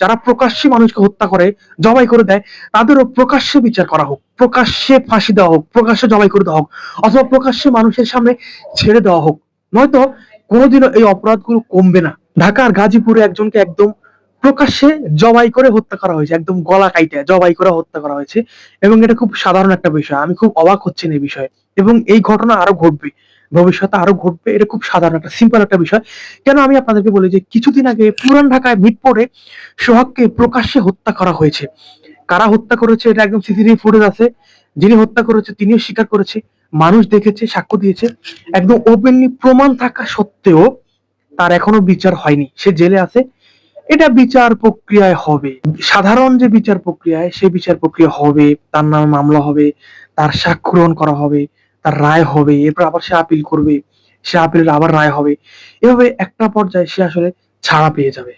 যারা প্রকাশ্যে মানুষকে হত্যা করে, জবাই করে দেয়, তাদেরও প্রকাশ্যে বিচার করা হোক, প্রকাশ্যে ফাঁসি দেওয়া হোক, প্রকাশ্যে জবাই করে দেওয়া হোক, অথবা প্রকাশ্যে মানুষের সামনে ছেড়ে দেওয়া হোক। নয়তো কোনোদিনও এই অপরাধগুলো কমবে না। ঢাকার গাজীপুরে একজনকে একদম প্রকাশ্যে জবাই করে হত্যা করা হয়েছে, একদম গলা কাইটে জবাই করে হত্যা করা হয়েছে। এবং এটা খুব সাধারণ একটা বিষয়, আমি খুব অবাক হচ্ছি এই বিষয়ে। এবং এই ঘটনা আরও ঘটবে। ভবিষ্যতে আরও ঘটবে। এটা খুব সাধারণ একটা সিম্পল একটা বিষয়। কেন আমি আপনাদেরকে বলি যে, কিছুদিন আগে পুরান ঢাকায় মিটপোরে সোহাগকে প্রকাশ্যে হত্যা করা হয়েছে। কারা হত্যা করেছে, এটা একদম সিসিটিভি ফুটেজ আছে। যিনি হত্যা করেছে, তিনিও স্বীকার করেছে, মানুষ দেখেছে, সাক্ষ্য দিয়েছে। একদম ওপেনলি প্রমাণ থাকা সত্ত্বেও তার এখনও বিচার হয়নি। সে জেলে আছে। এটা বিচার প্রক্রিয়ায় হবে। সাধারণ যে বিচার প্রক্রিয়ায় সে বিচার প্রক্রিয়া হবে। তার নামে মামলা হবে, তার সাক্ষ্য গ্রহণ করা হবে। তার রায় হবে, এরপর আবার সে আপিল করবে, সে আপিলের আবার রায় হবে। এভাবে একটা পর্যায়ে সে আসলে ছাড়া পেয়ে যাবে।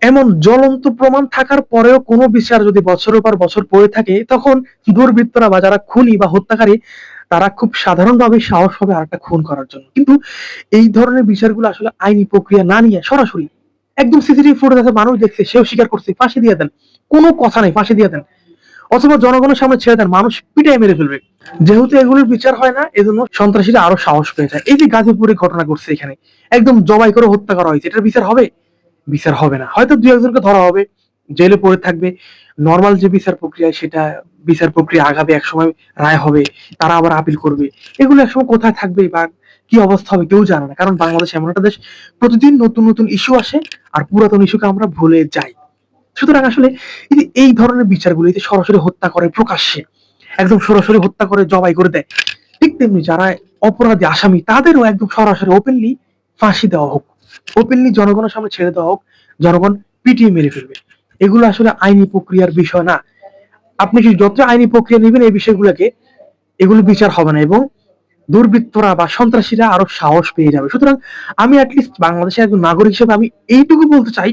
এমন জ্বলন্ত প্রমাণ থাকার পরেও কোনো বিচার যদি বছরের পর বছর পড়ে থাকে, তখন দুর্বৃত্তরা বা যারা খুনি বা হত্যাকারী, তারা খুব সাধারণভাবে সাহস হবে আর একটা খুন করার জন্য। কিন্তু এই ধরনের বিচারগুলো আসলে আইনি প্রক্রিয়া না নিয়ে সরাসরি একদম সিসিটিভি ফুটেজ আছে, মানুষ দেখছে, সেও স্বীকার করছে, ফাঁসি দিয়ে দেন। কোনো কথা নেই, ফাঁসি দিয়ে দেন। অথবা জনগণের সামনে ছেড়ে দেন, মানুষ পিটাই মেরে ফেলবে। যেহেতু এগুলোর বিচার হয় না, এজন্য সন্ত্রাসীরা আরও সাহস পেয়ে যায়। এই যে গাজীপুরে ঘটনা ঘটছে এখানে, একদম জবাই করে হত্যা করা হয়েছে, এটার বিচার হবে? বিচার হবে না। হয়তো দু একজনকে ধরা হবে, জেলে পড়ে থাকবে। নর্মাল যে বিচার প্রক্রিয়া, সেটা বিচার প্রক্রিয়া আগাবে, একসময় রায় হবে, তারা আবার আপিল করবে। এগুলো একসময় কোথায় থাকবে বা কি অবস্থা হবে কেউ জানে না, কারণ বাংলাদেশ এমন একটা দেশ, প্রতিদিন নতুন নতুন ইস্যু আসে আর পুরাতন ইস্যুকে আমরা ভুলে যাই। সুতরাং আসলে এই ধরনের বিচারগুলো সরাসরি হত্যা করে প্রকাশ্যে একদম সরাসরি হত্যা করে, জবাই করে দেয়। ঠিক তেমনি যারা অপরাধী আসামি, তাদেরও একদম সরাসরি ওপেনলি ফাঁসি দেওয়া হোক ওপেনলি জনগণের সামনে ছেড়ে দেওয়া হোক, জনগণ পিটিয়ে মেরে ফেলবে। এগুলো আসলে আইনি প্রক্রিয়ার বিষয় না। আপনি কি যত আইনি প্রক্রিয়া নেবেন এই বিষয়গুলোকে, এগুলো বিচার হবে না এবং দুর্বৃত্তরা বা সন্ত্রাসীরা আরও সাহস পেয়ে যাবে। সুতরাং আমি অ্যাটলিস্ট বাংলাদেশের একজন নাগরিক হিসেবে আমি এইটুকু বলতে চাই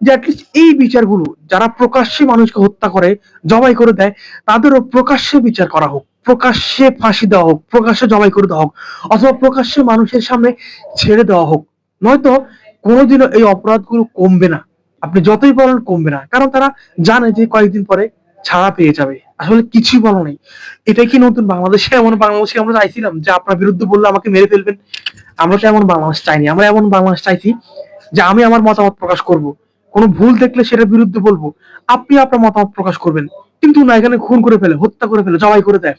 যে এই বিচারগুলো যারা প্রকাশ্যে মানুষকে হত্যা করে, জবাই করে দেয়, তাদেরও প্রকাশ্যে বিচার করা হোক, প্রকাশ্যে ফাঁসি দেওয়া হোক, প্রকাশ্যে জবাই করে দেওয়া হোক, অথবা প্রকাশ্যে মানুষের সামনে ছেড়ে দেওয়া হোক। নয়তো কোনোদিনও এই অপরাধগুলো কমবে না। আপনি যতই বলেন কমবে না, কারণ তারা জানে যে কয়েকদিন পরে ছাড়া পেয়ে যাবে। আসলে কিছুই বলো নেই। এটাই কি নতুন বাংলাদেশে? এমন বাংলাদেশে আমরা চাইছিলাম যে আপনার বিরুদ্ধে বললে আমাকে মেরে ফেলবেন। আমরা তো এমন বাংলাদেশ চাইনি। আমরা এমন বাংলাদেশ চাইছি যে আমি আমার মতামত প্রকাশ করব। কোনো ভুল দেখলে সেটার বিরুদ্ধে বলব, আপনি আপনার মতামত প্রকাশ করবেন। কিন্তু না, এখানে খুন করে ফেলে, হত্যা করে ফেলে, জবাই করে দেয়।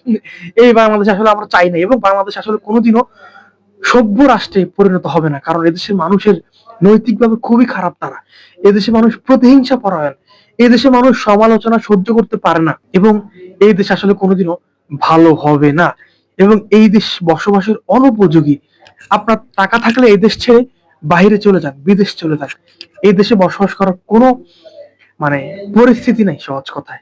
এই বাংলাদেশ আসলে আমরা চাই না, এবং বাংলাদেশ আসলে কোনোদিনও সভ্য রাষ্ট্রে পরিণত হবে না। কারণ এদেশের মানুষের নৈতিকভাবে খুবই খারাপ তারা। এদেশে মানুষ প্রতিহিংসা পরায়ণ। এদেশে মানুষ সমালোচনা সহ্য করতে পারে না, এবং এই দেশ আসলে কোনোদিনও ভালো হবে না। এবং এই দেশ বসবাসের অনুপযোগী। আপনার টাকা থাকলে এই দেশ ছেড়ে বাইরে চলে যান বিদেশ চলে যান এই দেশে বসবাস করার কোনো মানে পরিস্থিতি নাই সহজ কথায়।